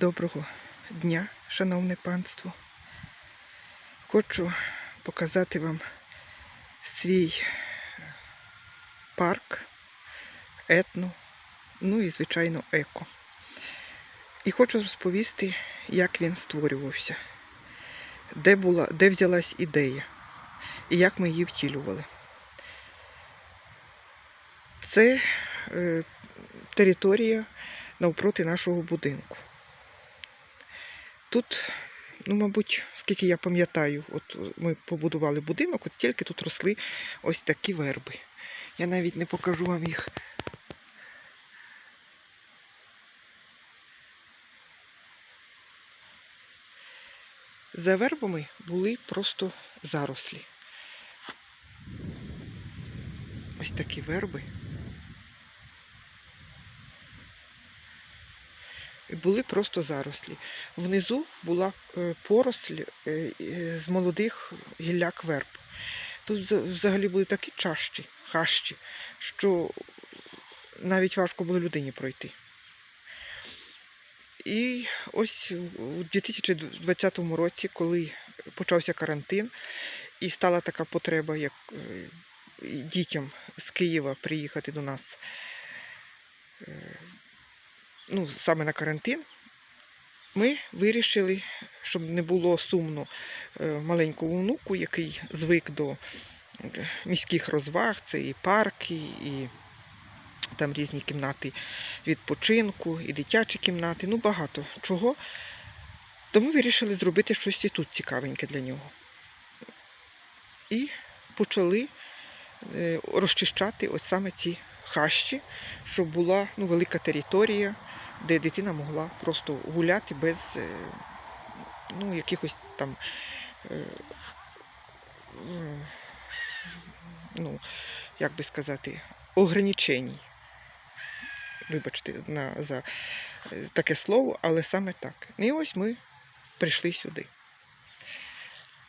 Доброго дня, шановне панство. Хочу показати вам свій парк, етно, ну і, звичайно, еко. І хочу розповісти, як він створювався, де, була, де взялась ідея і як ми її втілювали. Це е, територія навпроти нашого будинку. Тут, ну, мабуть, скільки я пам'ятаю, от ми побудували будинок, от стільки тут росли ось такі верби. Я навіть не покажу вам їх. За вербами були просто зарослі. Ось такі верби. Були просто зарослі. Внизу була е, поросль е, е, з молодих гілляк верб. Тут взагалі були такі чащі, хащі, що навіть важко було людині пройти. І ось у 2020 році, коли почався карантин, і стала така потреба, як дітям з Києва приїхати до нас ну, саме на карантин, ми вирішили, щоб не було сумно е, маленькому внуку, який звик до е, міських розваг, це і парки, і там різні кімнати відпочинку, і дитячі кімнати, ну багато чого. То ми вирішили зробити щось і тут цікавеньке для нього. І почали е, розчищати ось саме ці хащі, щоб була ну, велика територія, де дитина могла просто гуляти без е, ну, якихось там е, ну, як би сказати, ограничень. Вибачте на, за е, таке слово, але саме так. І ось ми прийшли сюди.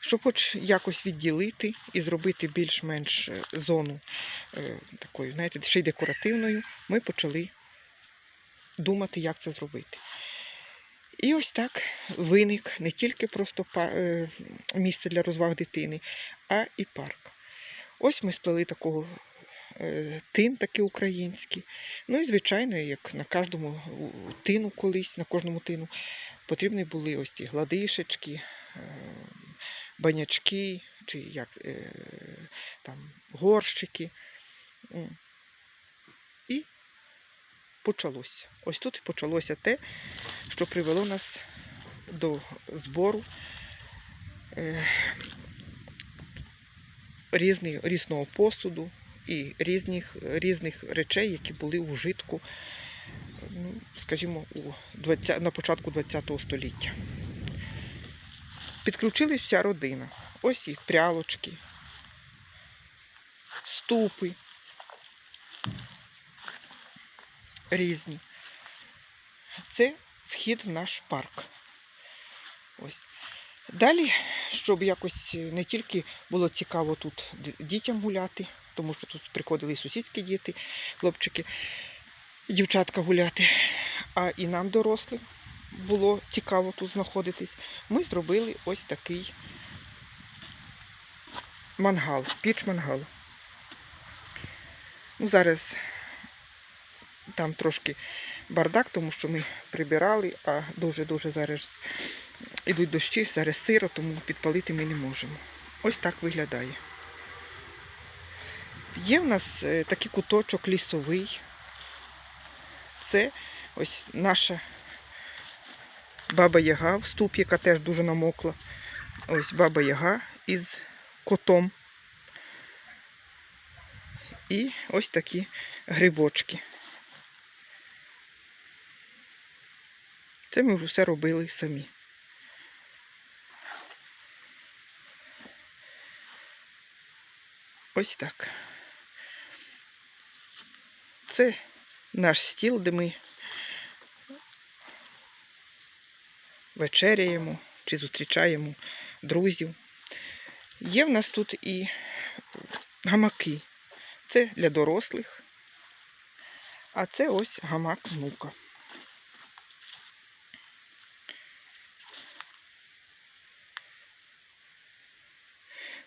Щоб хоч якось відділити і зробити більш-менш е, зону е, такою, знаєте, ще й декоративною, ми почали думати, як це зробити. І ось так виник не тільки просто е, місце для розваг дитини, а і парк. Ось ми сплели такого тин, такий український. Ну і, звичайно, як на кожному тину колись, на кожному тину, потрібні були ось ті гладишечки, банячки, чи як е, там горщики. І почалося. Ось тут і почалося те, що привело нас до збору е, різний, різного посуду і різних, різних речей, які були у вжитку, ну, скажімо, у 20, на початку ХХ століття. Підключилась вся родина. Ось і прялочки, ступи різні. Це вхід в наш парк. Ось. Далі, щоб якось не тільки було цікаво тут дітям гуляти, тому що тут приходили і сусідські діти, хлопчики, дівчатка гуляти, а і нам, дорослим, було цікаво тут знаходитись, ми зробили ось такий мангал, піч мангал. Ну, зараз там трошки бардак, тому що ми прибирали, а дуже-дуже зараз ідуть дощі, зараз сиро, тому підпалити ми не можемо. Ось так виглядає. Є в нас е, такий куточок лісовий. Це ось наша баба Яга в ступ, яка теж дуже намокла. Ось баба Яга із котом. І ось такі грибочки. Це ми вже все робили самі. Ось так. Це наш стіл, де ми вечеряємо чи зустрічаємо друзів. Є в нас тут і гамаки. Це для дорослих, а це ось гамак внука.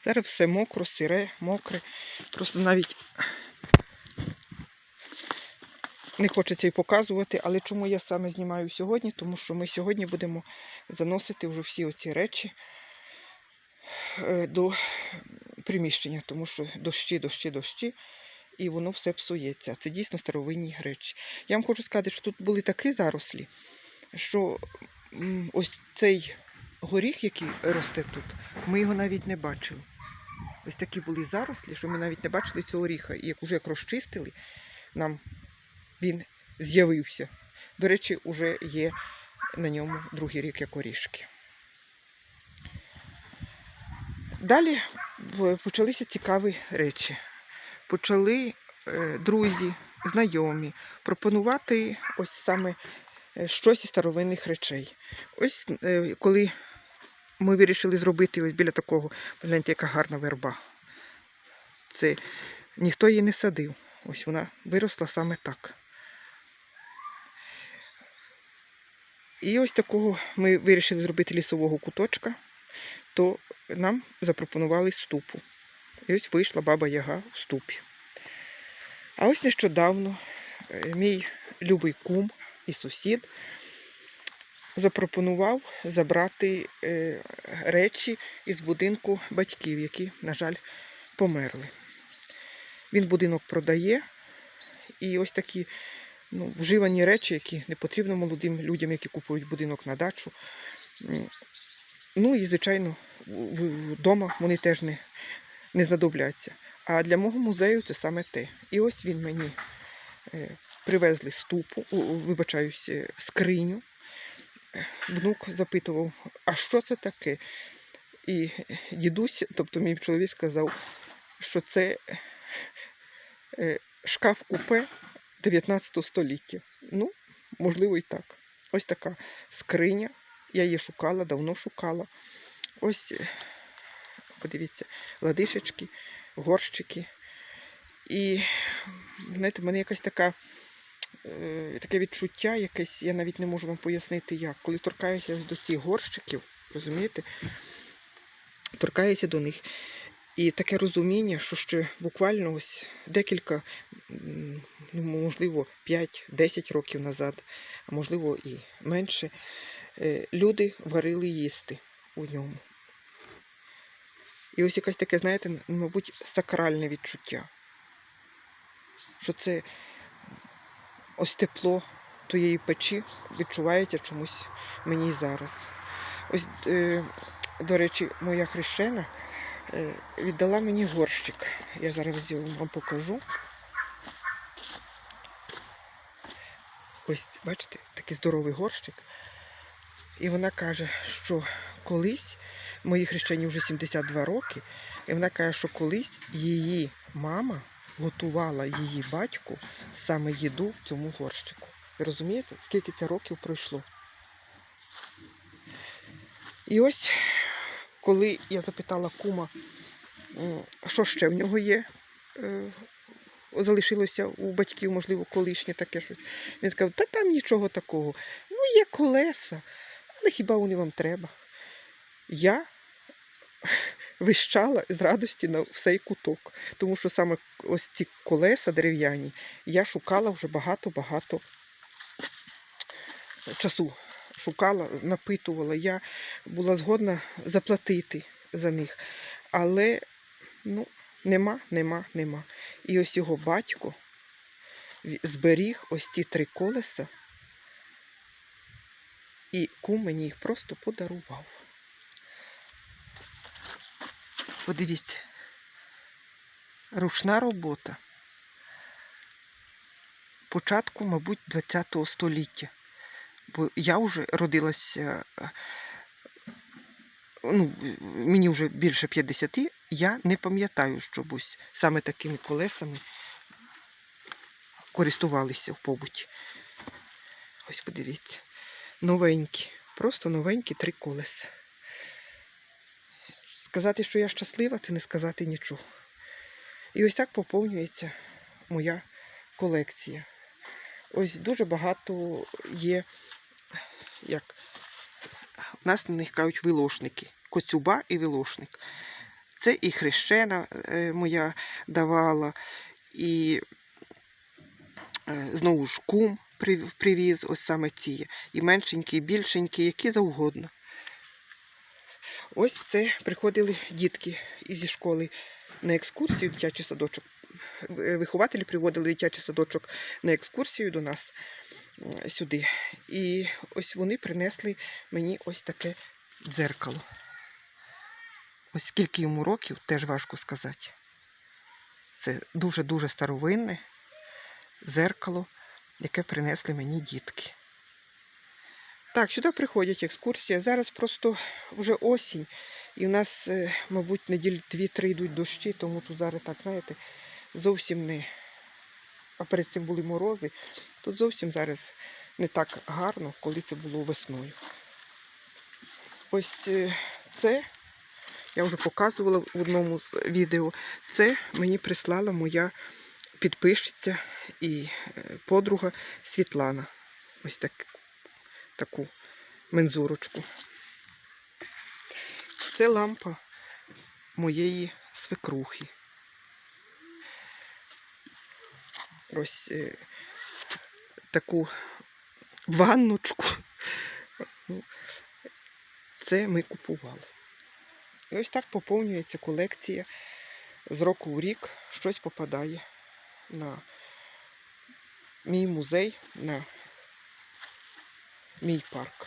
Зараз все мокро, сире, мокре. Просто навіть не хочеться і показувати, але чому я саме знімаю сьогодні? Тому що ми сьогодні будемо заносити вже всі оці речі е, до приміщення, тому що дощі, дощі, дощі, і воно все псується. Це дійсно старовинні речі. Я вам хочу сказати, що тут були такі зарослі, що ось цей горіх, який росте тут, ми його навіть не бачили. Ось такі були зарослі, що ми навіть не бачили цього горіха. І як уже як розчистили, нам він з'явився. До речі, вже є на ньому другий рік як орішки. Далі почалися цікаві речі. Почали е, друзі, знайомі пропонувати ось саме е, щось із старовинних речей. Ось е, коли ми вирішили зробити ось біля такого, гляньте, яка гарна верба. Це ніхто її не садив. Ось вона виросла саме так. І ось такого ми вирішили зробити лісового куточка, то нам запропонували ступу. І ось вийшла баба Яга в ступі. А ось нещодавно е, мій любий кум і сусід запропонував забрати е, речі із будинку батьків, які, на жаль, померли. Він будинок продає, і ось такі ну, вживані речі, які не потрібно молодим людям, які купують будинок на дачу. Ну і, звичайно, вдома вони теж не, не знадобляться. А для мого музею це саме те. І ось він мені е, привезли ступу, вибачаюсь, е, скриню. Е, Внук запитував, а що це таке? І дідусь, тобто мій чоловік сказав, що це е, шкаф купе 19 століття. Ну, можливо, і так. Ось така скриня. Я її шукала, давно шукала. Ось, е, подивіться, ладишечки, горщики. І знаєте, в мене якась така, е, таке відчуття, якесь, я навіть не можу вам пояснити як. Коли торкаюся до цих горщиків, розумієте, торкаюся до них. І таке розуміння, що ще буквально ось декілька, ну, можливо, 5-10 років назад, а можливо і менше, е, люди варили їсти у ньому. І ось якесь таке, знаєте, мабуть, сакральне відчуття. Що це ось тепло тієї печі відчувається чомусь мені зараз. Ось, е, до речі, моя хрещена віддала мені горщик. Я зараз його вам покажу. Ось, бачите, такий здоровий горщик. І вона каже, що колись, моїй хрещені вже 72 роки, і вона каже, що колись її мама готувала її батьку саме їду в цьому горщику. Ви розумієте, скільки це років пройшло? І ось, коли я запитала кума, що ще в нього є, е, залишилося у батьків, можливо, колишнє таке щось. Він сказав, та там нічого такого. Ну, є колеса, але хіба вони вам треба? Я вищала з радості на всей куток, тому що саме ось ці колеса дерев'яні я шукала вже багато-багато часу. Шукала, напитувала. Я була згодна заплатити за них. Але ну, нема, нема, нема. І ось його батько зберіг ось ті три колеса, і кум мені їх просто подарував. Подивіться, ручна робота. Початку, мабуть, ХХ століття. Бо я вже родилася, е, ну, мені вже більше 50, я не пам'ятаю, щоб ось саме такими колесами користувалися в побуті. Ось подивіться. Новенькі, просто новенькі три колеса. Сказати, що я щаслива, це не сказати нічого. І ось так поповнюється моя колекція. Ось дуже багато є, як у нас на них кажуть вилошники. Коцюба і вилошник. Це і хрещена е, моя давала, і е, знову ж кум привіз, ось саме ці. І меншенькі, і більшенькі, які завгодно. Ось це приходили дітки зі школи на екскурсію, дитячий садочок. Вихователі приводили дитячий садочок на екскурсію до нас сюди. І ось вони принесли мені ось таке дзеркало. Ось скільки йому років, теж важко сказати. Це дуже-дуже старовинне дзеркало, яке принесли мені дітки. Так, сюди приходять екскурсія. Зараз просто вже осінь. І в нас, е, мабуть, неділі дві-три йдуть дощі, тому тут зараз так, знаєте, зовсім не. А перед цим були морози. Тут зовсім зараз не так гарно, коли це було весною. Ось е, це, я вже показувала в одному з відео, це мені прислала моя підписчиця і е, подруга Світлана. Ось так, таку мензурочку. Це лампа моєї свекрухи. Ось е, таку ванночку. Ну, Це ми купували. І ось так поповнюється колекція. З року у рік щось попадає на мій музей, на мій парк.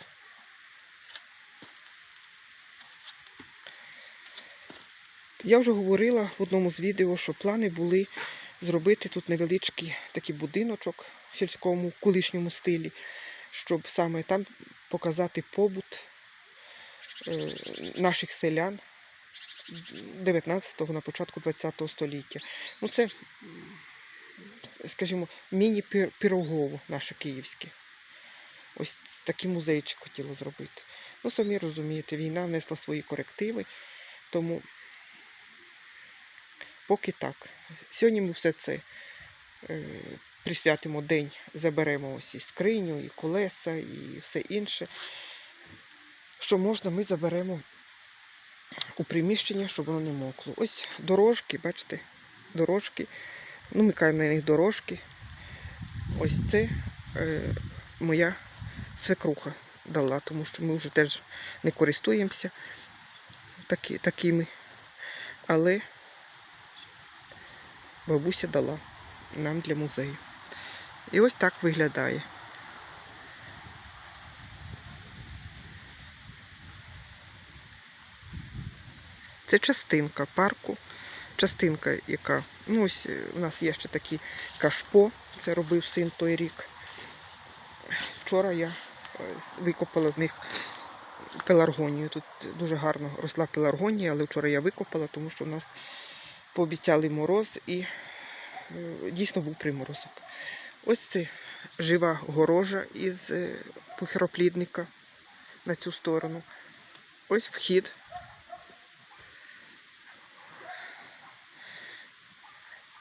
Я вже говорила в одному з відео, що плани були зробити тут невеличкий такий будиночок в сільському колишньому стилі, щоб саме там показати побут е, наших селян 19-го на початку 20-го століття. Ну це, скажімо, міні-пірогово наше київське. Ось такий музейчик хотіло зробити. Ну, самі розумієте, війна внесла свої корективи, тому поки так. Сьогодні ми все це е, присвятимо день, заберемо ось і скриню, і колеса, і все інше. Що можна, ми заберемо у приміщення, щоб воно не мокло. Ось дорожки, бачите, дорожки. Ну, ми кажемо на них дорожки. Ось це е, моя свекруха дала, тому що ми вже теж не користуємося такі, такими. Але бабуся дала нам для музею. І ось так виглядає. Це частинка парку, частинка, яка. Ну, ось е, у нас є ще такі кашпо, це робив син той рік. Вчора я е, викопала з них пеларгонію. Тут дуже гарно росла пеларгонія, але вчора я викопала, тому що в нас пообіцяли мороз і е, дійсно був приморозок. Ось це жива горожа із е, похироплідника на цю сторону. Ось вхід.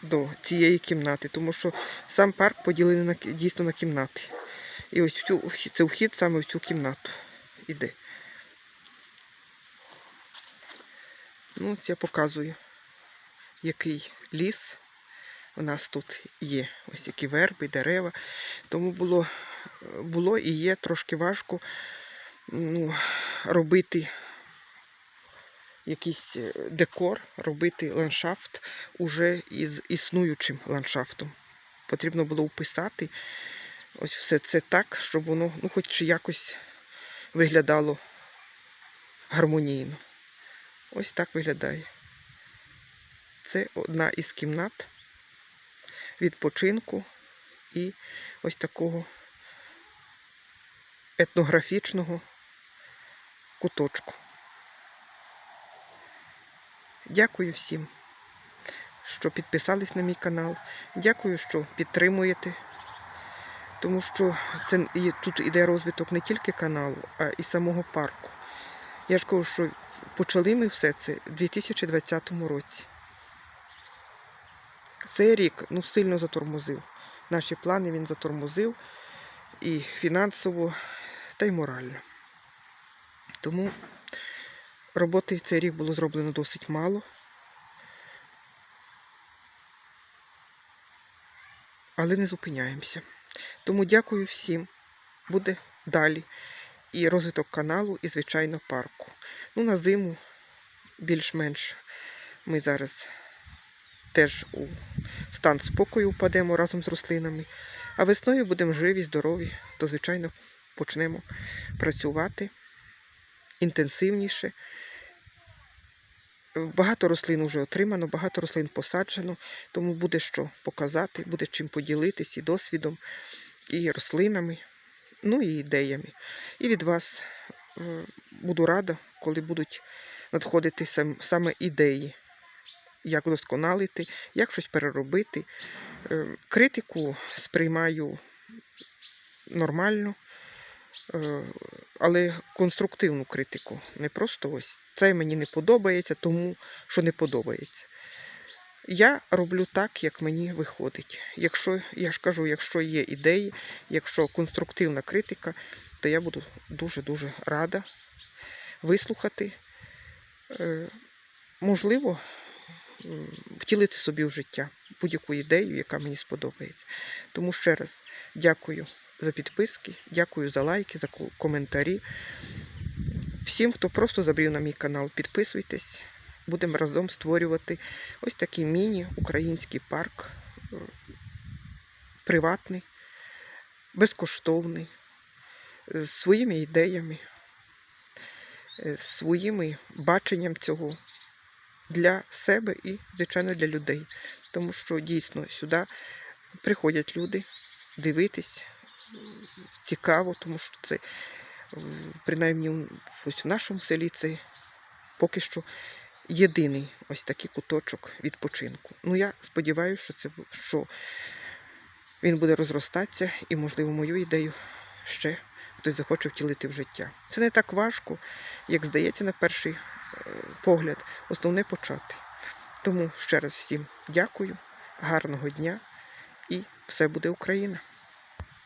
До цієї кімнати, тому що сам парк поділений на, дійсно на кімнати. І ось цю, це вхід саме в цю кімнату іде. Ну, ось я показую, який ліс у нас тут є. Ось які верби, дерева. Тому було, було і є трошки важко ну, робити якийсь е, декор, робити ландшафт уже із існуючим ландшафтом. Потрібно було вписати ось все це так, щоб воно ну, хоч якось виглядало гармонійно. Ось так виглядає. Це одна із кімнат відпочинку і ось такого етнографічного куточку. Дякую всім, що підписались на мій канал. Дякую, що підтримуєте. Тому що це тут іде розвиток не тільки каналу, а і самого парку. Я ж кажу, що почали ми все це у 2020 році. Цей рік ну, сильно затормозив. Наші плани він затормозив і фінансово, та й морально. Тому роботи цей рік було зроблено досить мало. Але не зупиняємося. Тому дякую всім. Буде далі. І розвиток каналу, і, звичайно, парку. Ну, на зиму більш-менш ми зараз теж у стан спокою впадемо разом з рослинами. А весною будемо живі, здорові, то, звичайно, почнемо працювати інтенсивніше. Багато рослин вже отримано, багато рослин посаджено, тому буде що показати, буде чим поділитись і досвідом, і рослинами, ну і ідеями. І від вас е, буду рада, коли будуть надходити саме ідеї, як вдосконалити, як щось переробити. Е, Критику сприймаю нормально, е, але конструктивну критику. Не просто ось це мені не подобається, тому що не подобається. Я роблю так, як мені виходить. Якщо, я ж кажу, якщо є ідеї, якщо конструктивна критика, то я буду дуже-дуже рада вислухати. Е, Можливо, втілити собі в життя будь-яку ідею, яка мені сподобається. Тому ще раз дякую за підписки, дякую за лайки, за коментарі. Всім, хто просто забрів на мій канал, підписуйтесь. Будемо разом створювати ось такий міні-український парк, е, приватний, безкоштовний, з своїми ідеями, е, з своїми баченням цього для себе і, звичайно, для людей. Тому що дійсно сюди приходять люди дивитись. Цікаво, тому що це принаймні ось в нашому селі це поки що єдиний ось такий куточок відпочинку. Ну я сподіваюся, що це що він буде розростатися і, можливо, мою ідею ще хтось захоче втілити в життя. Це не так важко, як здається на перший погляд. Основне почати. Тому ще раз всім дякую, гарного дня і все буде Україна!